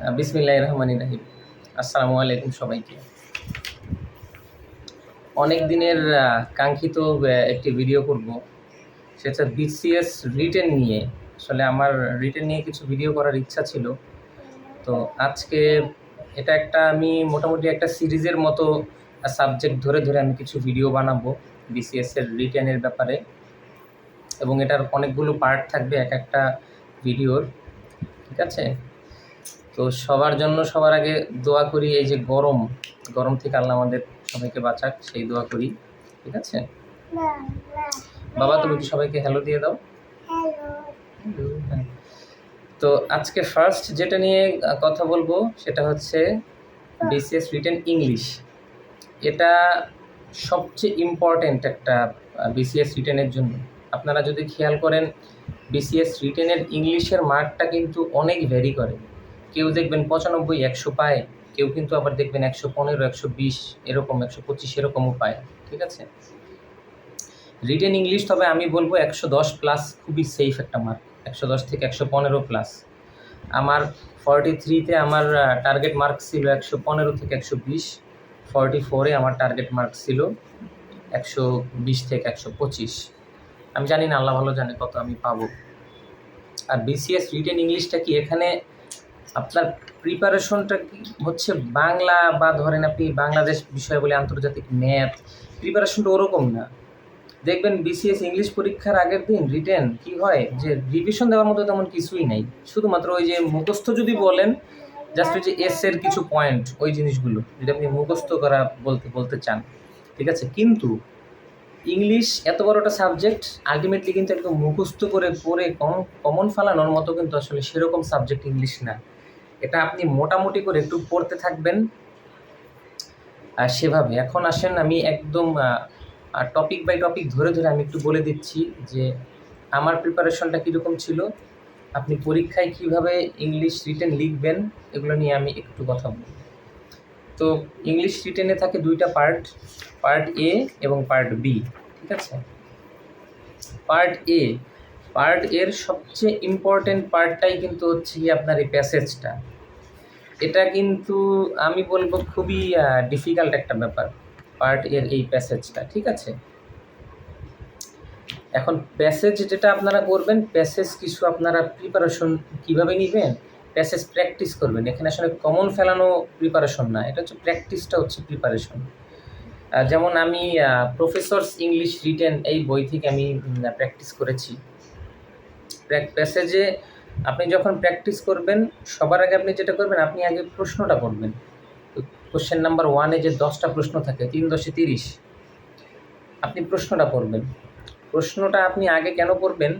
বিসমিল্লাহ রহমান রাহিম। আসসালামু আলাইকুম সবাইকে। অনেক দিনের কাঙ্ক্ষিত একটি ভিডিও করব। সেটা বিসিএস রিটেন নিয়ে। আসলে আমার রিটেন নিয়ে কিছু ভিডিও করার ইচ্ছা ছিল। তো আজকে এটা একটা আমি মোটামুটি একটা সিরিজের মতো সাবজেক্ট ধরে ধরে আমি কিছু ভিডিও বানাবো বিসিএস এর রিটেনের ব্যাপারে। এবং এটার অনেকগুলো পার্ট থাকবে এক একটা ভিডিওর ঠিক আছে? তো সবার জন্য সবার আগে দোয়া করি, এই যে গরম গরম থেকে আল্লাহ আমাদের সবাইকে বাঁচাক, সেই দোয়া করি, ঠিক আছে? বাবা, তুমি কি সবাইকে হ্যালো দিয়ে দাও? হ্যাঁ। তো আজকে ফার্স্ট যেটা নিয়ে কথা বলব সেটা হচ্ছে বিসিএস রিটেন ইংলিশ এটা সবচেয়ে ইম্পর্ট্যান্ট একটা বিসিএস রিটেনের জন্য। আপনারা যদি খেয়াল করেন বিসিএস রিটেনের ইংলিশের মার্কটা কিন্তু অনেক ভ্যারি করে। কেউ দেখবেন পঁচানব্বই, একশো পায়, কেউ কিন্তু আবার দেখবেন একশো পনেরো, একশো বিশ, এরকম, একশো পঁচিশ, এরকমও পায়, ঠিক আছে? রিটেন ইংলিশ তবে আমি বলব একশো দশ প্লাস খুবই সেফ একটা মার্ক একশো দশ থেকে একশো পনেরো প্লাস আমার ফর্টি থ্রিতে আমার টার্গেট মার্ক ছিল একশো পনেরো থেকে একশো বিশ ফর্টি ফোরে আমার টার্গেট মার্ক ছিল একশো বিশ থেকে একশো পঁচিশ। আমি জানি না, আল্লাহ ভালো জানে কত আমি পাবো। আর বিসিএস রিটেন ইংলিশটা কি এখানে আপনার প্রিপারেশনটা কি হচ্ছে বাংলা বা ধরেন আপনি বাংলাদেশ বিষয় বলে আন্তর্জাতিক ম্যাথ প্রিপারেশনটা ওরকম না। দেখবেন বিসিএস ইংলিশ পরীক্ষার আগের দিন রিটেন কি হয় যে রিভিশন দেওয়ার মতো তেমন কিছুই নাই। শুধুমাত্র ওই যে মুখস্থ যদি বলেন জাস্ট ওই যে এস এর কিছু পয়েন্ট ওই জিনিসগুলো যদি আপনি মুখস্থ করা বলতে বলতে চান। ঠিক আছে? কিন্তু ইংলিশ এত বড় একটা সাবজেক্ট আলটিমেটলি কিন্তু একদম মুখস্থ করে পড়ে কম কমন ফালানোর মতো কিন্তু আসলে সেরকম সাবজেক্ট ইংলিশ না। এটা আপনি মোটামুটি করে একটু পড়তে থাকবেন। সেভাবে। এখন আসেন, আমি একদম টপিক বাই টপিক ধরে ধরে আমি একটু বলে দিচ্ছি যে, আমার প্রিপারেশনটা কীরকম ছিল? আপনি পরীক্ষায় কীভাবে ইংলিশ রিটেন লিখবেন? এগুলো নিয়ে আমি একটু কথা বলব। তো ইংলিশ রিটেনে থাকে দুইটা পার্ট পার্ট এ এবং পার্ট বি ঠিক আছে? পার্ট এ পার্ট এর সবচেয়ে ইম্পর্টেন্ট পার্টটাই কিন্তু হচ্ছে গিয়ে আপনার এই প্যাসেজটা এটা কিন্তু আমি বলব খুবই ডিফিকাল্ট একটা ব্যাপার পার্ট এর এই প্যাসেজটা ঠিক আছে? এখন প্যাসেজ যেটা আপনারা করবেন প্যাসেজ কিছু আপনারা প্রিপারেশন কীভাবে নেবেন? প্যাসেজ প্র্যাকটিস করবেন। এখানে আসলে কমন ফেলানো প্রিপারেশন না, এটা হচ্ছে প্র্যাকটিসটা হচ্ছে প্রিপারেশন যেমন আমি প্রফেসরস ইংলিশ রিটেন এই বই থেকে আমি প্র্যাকটিস করেছি। প্যাসেজে আপনি যখন প্র্যাকটিস করবেন, সবার আগে আপনি যেটা করবেন, আপনি আগে প্রশ্নটা পড়বেন কোশ্চেন নাম্বার ওয়ানে যে দশটা প্রশ্ন থাকে, তিন দশে তিরিশ, আপনি প্রশ্নটা পড়বেন প্রশ্নটা আপনি আগে কেন পড়বেন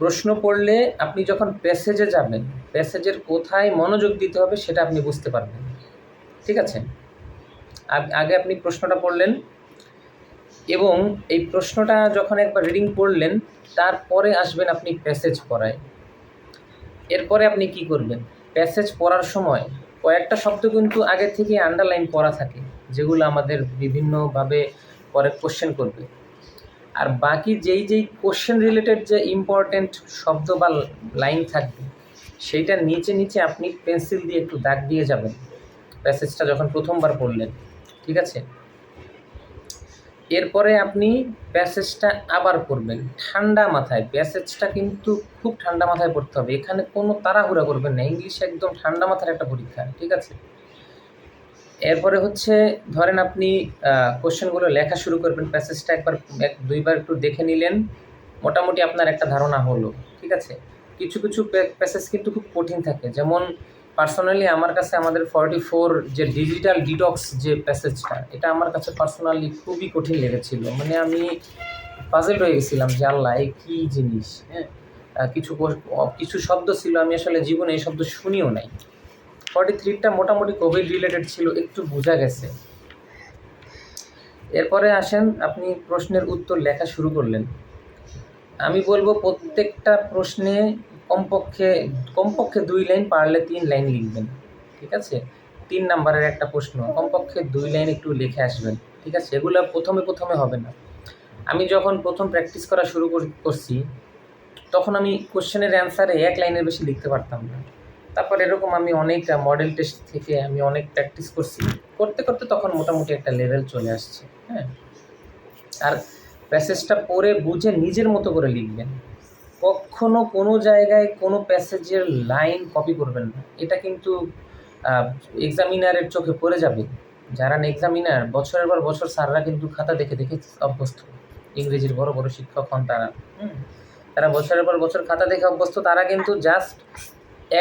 প্রশ্ন পড়লে আপনি যখন প্যাসেজে যাবেন প্যাসেজের কোথায় মনোযোগ দিতে হবে সেটা আপনি বুঝতে পারবেন। ঠিক আছে? আগে আপনি প্রশ্নটা পড়লেন এবং এই প্রশ্নটা যখন একবার রিডিং পড়লেন, তারপরে আসবেন আপনি প্যাসেজ পড়ায়। এরপরে আপনি কি করবেন? প্যাসেজ পড়ার সময় কয়েকটা শব্দ কিন্তু আগে থেকে আন্ডারলাইন করা থাকে, যেগুলো আমাদের বিভিন্নভাবে পরে কোশ্চেন করবে। আর বাকি যেই যেই কোশ্চেন রিলেটেড যে ইম্পর্টেন্ট শব্দ বা লাইন থাকবে সেইটার নিচে নিচে আপনি পেন্সিল দিয়ে একটু দাগ দিয়ে যাবেন। প্যাসেজটা যখন প্রথমবার পড়লেন, ঠিক আছে? এরপরে আপনি প্যাসেজটা আবার পড়বেন। ঠান্ডা মাথায়, প্যাসেজটা কিন্তু খুব ঠান্ডা মাথায় পড়তে হবে। এখানে কোনো তাড়াহুড়া করবেন না। ইংলিশ একদম ঠান্ডা মাথার একটা পরীক্ষা, ঠিক আছে? এরপরে হচ্ছে, ধরেন আপনি কোশ্চেনগুলো লেখা শুরু করবেন। প্যাসেজটা একবার, এক, দুইবার একটু দেখে নিলেন। মোটামুটি আপনার একটা ধারণা হলো, ঠিক আছে? কিছু কিছু প্যাসেজ কিন্তু খুব কঠিন থাকে। যেমন পার্সোনালি আমার কাছে আমাদের ফর্টি ফোর যে ডিজিটাল ডিটক্স যে প্যাসেজটা, এটা আমার কাছে পার্সোনালি খুবই কঠিন লেগেছিল। মানে আমি পাজেল হয়ে গেছিলাম যে আল্লাহ এই কী জিনিস? হ্যাঁ? কিছু কিছু শব্দ ছিল, আমি আসলে জীবনে এই শব্দ শুনিও নাই। ফর্টি থ্রিটা মোটামুটি কোভিড রিলেটেড ছিল, একটু বোঝা গেছে। এরপরে আসেন, আপনি প্রশ্নের উত্তর লেখা শুরু করলেন। আমি বলব প্রত্যেকটা প্রশ্নে কমপক্ষে কমপক্ষে দুই লাইন পারলে তিন লাইন লিখবেন, ঠিক আছে? তিন নাম্বারের একটা প্রশ্ন, কমপক্ষে দুই লাইন একটু লিখে আসবেন, ঠিক আছে? এগুলো প্রথমে প্রথমে হবে না। আমি যখন প্রথম প্র্যাকটিস করা শুরু কর- করছি, তখন আমি কোশ্চেনের অ্যান্সারে এক লাইনের বেশি লিখতে পারতাম না। তারপর এরকম আমি অনেক মডেল টেস্ট থেকে আমি অনেক প্র্যাকটিস করছি। করতে করতে তখন মোটামুটি একটা লেভেল চলে আসছে হ্যাঁ? আর প্যাসেজটা পড়ে বুঝে নিজের মতো করে লিখবেন। কখনো কোনো জায়গায় কোনো প্যাসেজের লাইন কপি করবেন না। এটা কিন্তু এক্সামিনারের চোখে পড়ে যাবে। যারা এক্সামিনার বছরের পর বছর স্যাররা কিন্তু খাতা দেখে দেখে অভ্যস্ত। ইংরেজির বড় বড় শিক্ষক হন তারা। তারা বছরের পর বছর খাতা দেখে অভ্যস্ত, তারা কিন্তু জাস্ট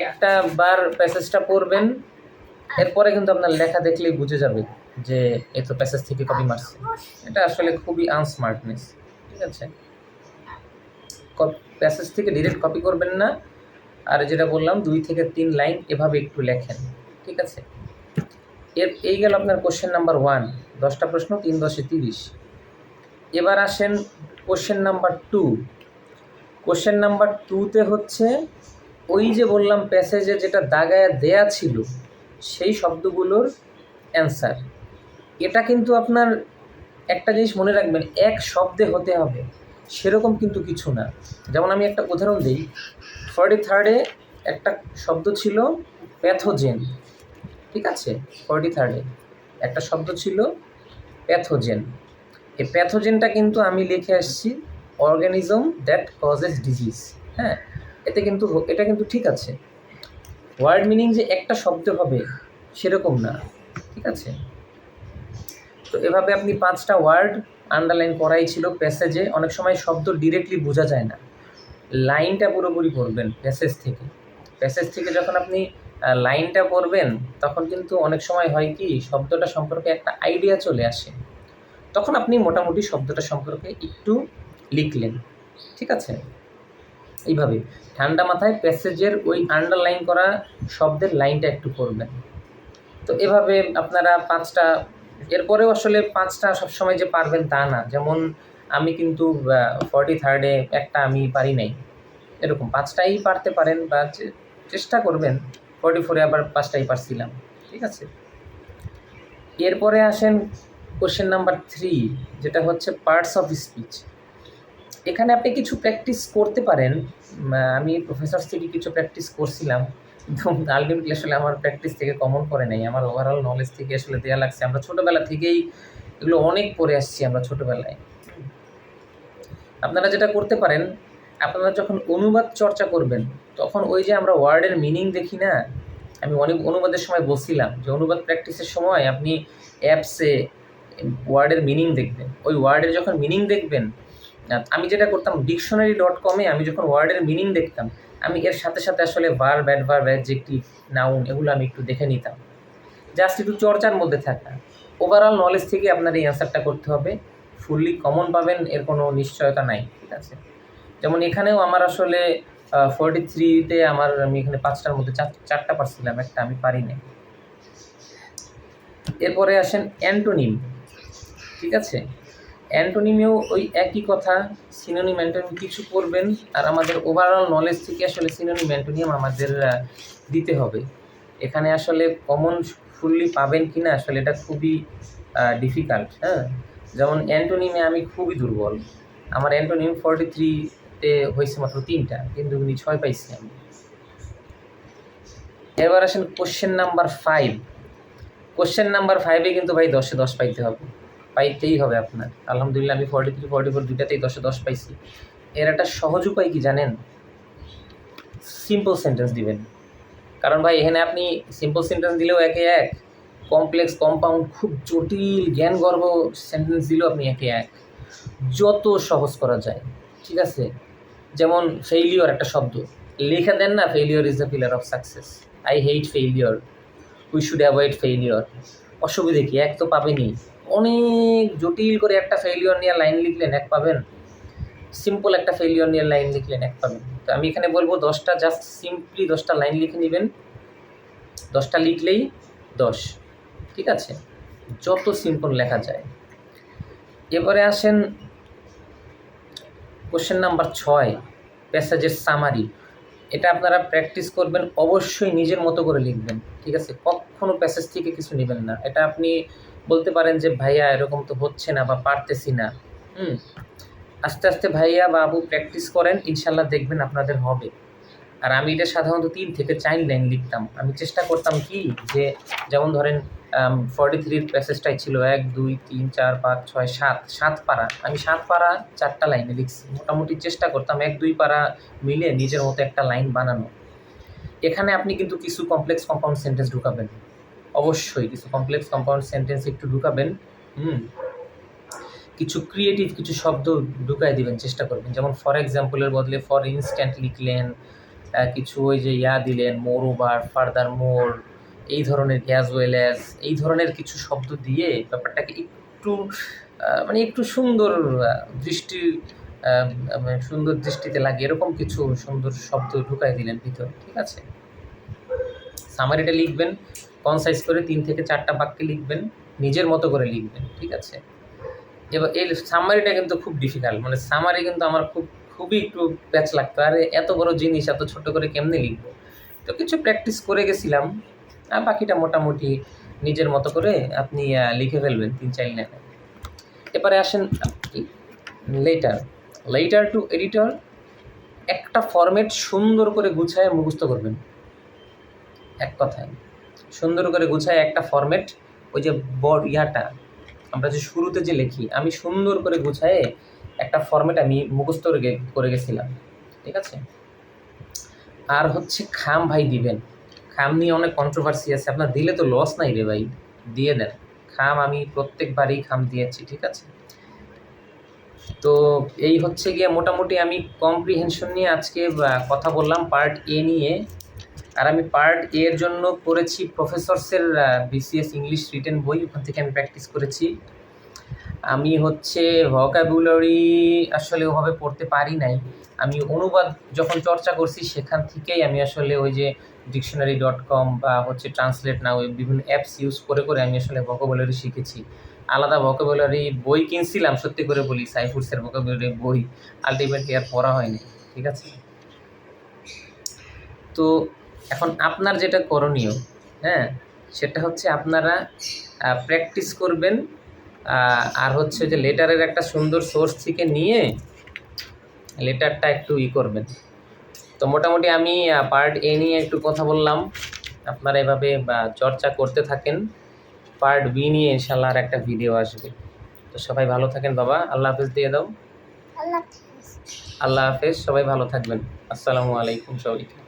একটা বার প্যাসেজটা পড়বেন, এরপরে কিন্তু আপনার লেখা দেখলেই বুঝে যাবে যে এ তো প্যাসেজ থেকে কপি মারছে। এটা আসলে খুবই আনস্মার্টনেস ঠিক আছে? প্যাসেজ থেকে ডিরেক্ট কপি করবেন না। আর যেটা বললাম, দুই থেকে তিন লাইন এভাবে একটু লেখেন, ঠিক আছে? এর, এই গেল আপনার কোশ্চেন নাম্বার ওয়ান দশটা প্রশ্ন, তিন দশে তিরিশ। এবার আসেন question number two question number টুতে হচ্ছে, ওই যে বললাম প্যাসেজে যেটা দাগায় দেয়া ছিল, সেই শব্দগুলোর অ্যান্সার এটা কিন্তু আপনার একটা জিনিস মনে রাখবেন, এক শব্দে হতে হবে। সেরকম কিন্তু কিছু না। যেমন আমি একটা উদাহরণ দিই। ফর্টি থার্ডে একটা শব্দ ছিল প্যাথোজেন ঠিক আছে? ফর্টি থার্ডে একটা শব্দ ছিল প্যাথোজেন এই প্যাথোজেনটা কিন্তু আমি লিখে আসছি অর্গানিজম দ্যাট কজেস ডিজিজ হ্যাঁ? এতে কিন্তু এটা কিন্তু ঠিক আছে। ওয়ার্ড মিনিং যে একটা শব্দ হবে সেরকম না। ঠিক আছে? তো এভাবে আপনি পাঁচটা ওয়ার্ড আন্ডারলাইন করাই ছিল প্যাসেজে অনেক সময় শব্দ ডিরেক্টলি বোঝা যায় না। লাইনটা পুরোপুরি পড়বেন প্যাসেজ থেকে। প্যাসেজ থেকে যখন আপনি লাইনটা পড়বেন, তখন কিন্তু অনেক সময় হয় কি, শব্দটা সম্পর্কে একটা আইডিয়া চলে আসে। তখন আপনি মোটামুটি শব্দটা সম্পর্কে একটু লিখলেন। ঠিক আছে? এইভাবে। ঠান্ডা মাথায় প্যাসেজের ওই আন্ডারলাইন করা শব্দের লাইনটা একটু করবেন তো এভাবে আপনারা পাঁচটা এরপরেও আসলে পাঁচটা সবসময় যে পারবেন তা না। যেমন আমি কিন্তু ফর্টি থার্ডে একটা আমি পারি নাই। এরকম পাঁচটাই পারতে পারেন বা চেষ্টা করবেন। ফর্টি ফোরে আবার পাঁচটাই পারছিলাম। ঠিক আছে? এরপরে আসেন কোশ্চেন নাম্বার থ্রি যেটা হচ্ছে পার্টস অফ স্পিচ এখানে আপনি কিছু প্র্যাকটিস করতে পারেন। আমি প্রফেসর থেকে কিছু প্র্যাকটিস করছিলাম। আলটিমেটলি আসলে আমার প্র্যাকটিস থেকে কমন করে নাই। আমার ওভারঅল নলেজ থেকে আসলে দেওয়া লাগছে। আমরা ছোটোবেলা থেকেই এগুলো অনেক পড়ে আসছি আমরা ছোটোবেলায়। আপনারা যেটা করতে পারেন, আপনারা যখন অনুবাদ চর্চা করবেন, তখন ওই যে আমরা ওয়ার্ডের মিনিং দেখি না, আমি অনেক অনুবাদের সময় বলছিলাম যে অনুবাদ প্র্যাকটিসের সময় আপনি অ্যাপসে ওয়ার্ডের মিনিং দেখবেন। ওই ওয়ার্ডের যখন মিনিং দেখবেন, আমি যেটা করতাম ডিকশনারি ডট কমে আমি যখন ওয়ার্ডের মিনিং দেখতাম আমি এর সাথে সাথে আসলে বার ব্যাড বার অ্যাডজেক্টিভ নাউন এগুলো আমি একটু দেখে নিতাম। জাস্ট একটু চর্চার মধ্যে থাকা ওভারঅল নলেজ থেকে আপনার এই অ্যান্সারটা করতে হবে। ফুললি কমন পাবেন, এর কোনো নিশ্চয়তা নাই, ঠিক আছে? যেমন এখানেও আমার আসলে ফোরটি থ্রিতে আমার আমি এখানে পাঁচটার মধ্যে চার, চারটা পারছিলাম, একটা আমি পারি নাই। এরপরে আসেন অ্যান্টোনিম, ঠিক আছে? অ্যান্টোনিমেও ওই একই কথা সিনোনিম অ্যান্টোনিম কিছু করবেন আর আমাদের ওভারঅল নলেজ থেকে আসলে সিনোনিম অ্যান্টোনিয়াম আমাদের দিতে হবে। এখানে আসলে কমন ফুললি পাবেন কি না আসলে এটা খুবই ডিফিকাল্ট হ্যাঁ? যেমন অ্যান্টোনিমে আমি খুবই দুর্বল। আমার অ্যান্টোনিম ফর্টি থ্রিতে হয়েছে মাত্র তিনটা, কিন্তু উনি ছয় পাইছি আমি। এবার আসেন question number five question number ফাইভে কিন্তু ভাই দশে দশ পাইতে হবে। পাইতেই হবে আপনার। আলহামদুলিল্লাহ, আমি ফর্টি থ্রি ফর্টি ফোর দুটাতেই দশে দশ পাইছি। এর একটা সহজ উপায় কি জানেন? সিম্পল সেন্টেন্স দিবেন। কারণ ভাই, এখানে আপনি সিম্পল সেন্টেন্স দিলেও একে এক কমপ্লেক্স কম্পাউন্ড খুব জটিল জ্ঞান গর্ব সেন্টেন্স দিলেও আপনি একে এক। যত সহজ করা যায়, ঠিক আছে? যেমন ফেইলিওর একটা শব্দ। লেখা দেন না failure is the pillar of success I hate failure we should avoid failure অসুবিধে কি? এক তো পাবেনি অনেক জটিল করে একটা ফেইলিওর নিয়ে লাইন লিখলেন এক পাবেন। সিম্পল একটা ফেইলিওর নিয়ে লাইন লিখলেন এক পাবেন। তো আমি এখানে বলব দশটা জাস্ট সিম্পলি দশটা লাইন লিখে নেবেন। দশটা লিখলেই দশ। ঠিক আছে? যত সিম্পল লেখা যায়। এবারে আসেন কোশ্চেন নাম্বার ছয় প্যাসেজের সামারি এটা আপনারা প্র্যাকটিস করবেন, অবশ্যই নিজের মতো করে লিখবেন। ঠিক আছে? কখনো প্যাসেজ থেকে কিছু নেবেন না। এটা আপনি বলতে পারেন যে, ভাইয়া, এরকম তো হচ্ছে না বা পারতেছি না। হুম, আস্তে আস্তে ভাইয়া বাবু প্র্যাকটিস করেন, ইনশাল্লাহ দেখবেন আপনাদের হবে। আর আমি এটা সাধারণত তিন থেকে চার লাইন লিখতাম। আমি চেষ্টা করতাম কি যে, যেমন ধরেন ফর্টি থ্রির প্যাসেজটাই ছিল, এক, দুই, তিন, চার, পাঁচ, ছয়, সাত সাত পারা। আমি সাত পারা চারটা লাইনে লিখছি। মোটামুটি চেষ্টা করতাম এক, দুই পারা মিলে নিজের মতো একটা লাইন বানানো। এখানে আপনি কিন্তু কিছু কমপ্লেক্স কম্পাউন্ড সেন্টেন্স ঢুকাবেন। অবশ্যই কিছু কমপ্লেক্স কম্পাউন্ড সেন্টেন্স একটু ঢুকাবেন, হুম? কিছু ক্রিয়েটিভ কিছু শব্দ ঢুকাই দিবেন, চেষ্টা করবেন। যেমন ফর এক্সাম্পলের বদলে ফর ইনস্ট্যান্ট লিখলেন কিছু ওই যে ইয়া দিলেন মোর ওভার ফার্দার মোর এই ধরনের অ্যাজ ওয়েল অ্যাজ এই ধরনের কিছু শব্দ দিয়ে ব্যাপারটাকে একটু মানে একটু সুন্দর দৃষ্টি মানে সুন্দর দৃষ্টিতে লাগে এরকম কিছু সুন্দর শব্দ ঢুকাই দিলেন ভিতরে, ঠিক আছে? সামারিটা লিখবেন কনসাইজ করে তিন থেকে চারটা বাক্যে লিখবেন, নিজের মতো করে লিখবেন, ঠিক আছে? এবার এই সামারিটা কিন্তু খুব ডিফিকাল্ট মানে সামারি কিন্তু আমার খুব, খুবই একটু প্যাচ লাগতো, আরে এত বড় জিনিস, এত ছোট করে কেমনে লিখব? তো কিছু প্র্যাকটিস করে গেছিলাম, আর বাকিটা মোটামুটি নিজের মতো করে আপনি লিখে ফেলবেন তিন চার লাইনে। এবারে আসেন লেটার লেটার টু এডিটর একটা ফরম্যাট সুন্দর করে গুছায় মুখস্থ করবেন, এক কথায়। সুন্দর করে গুছায় একটা ফরম্যাট ওই যে বড় ইয়াটা, আমরা যে শুরুতে যে লিখি, আমি সুন্দর করে গুছায়ে একটা ফরম্যাট আমি মুখস্থ করে গেছিলাম, ঠিক আছে? আর হচ্ছে খাম ভাই দিবেন, খাম নিয়ে অনেক কন্ট্রোভার্সি আছে, আপনার দিলে তো লস নাই রে ভাই, দিয়ে দেন, খাম আমি প্রত্যেকবারই খাম দিয়েছি, ঠিক আছে? তো এই হচ্ছে গিয়ে মোটামুটি আমি কম্প্রিহেনশন নিয়ে আজকে কথা বললাম পার্ট এ নিয়ে আর আমি পার্ট এ এর জন্য করেছি প্রফেসরসের বিসিএস ইংলিশ রিটেন বই। ওখান থেকে আমি প্র্যাকটিস করেছি। আমি হচ্ছে ভকাবুলারি আসলে ওভাবে পড়তে পারি নাই। আমি অনুবাদ যখন চর্চা করছি, সেখান থেকেই আমি আসলে ওই যে ডিকশনারি ডট কম বা হচ্ছে ট্রান্সলেট না ওই বিভিন্ন অ্যাপস ইউজ করে করে আমি আসলে ভকাবুলারি শিখেছি। আলাদা ভকাবুলারি বই কিনছিলাম, সত্যি করে বলি সাইফুডসের ভকাবুলারি বই। আলটিমেটলি আর পড়া হয়নি, ঠিক আছে? তো এখন আপনার যেটা করণীয় হ্যাঁ সেটা হচ্ছে আপনারা প্র্যাকটিস করবেন আর হচ্ছে যে লেটারের একটা সুন্দর সোর্স থেকে নিয়ে লেটারটা একটু ই করবেন। তো মোটামুটি আমি পার্ট এ নিয়ে একটু কথা বললাম। আপনারা এভাবে চর্চা করতে থাকেন। পার্ট বি নিয়ে ইনশাল্লাহ আর একটা ভিডিও আসবে। তো সবাই ভালো থাকেন বাবা। আল্লাহ হাফেজ দিয়ে দাও। আল্লাহ হাফেজ। সবাই ভালো থাকবেন। আসসালামু আলাইকুম সবাইকে।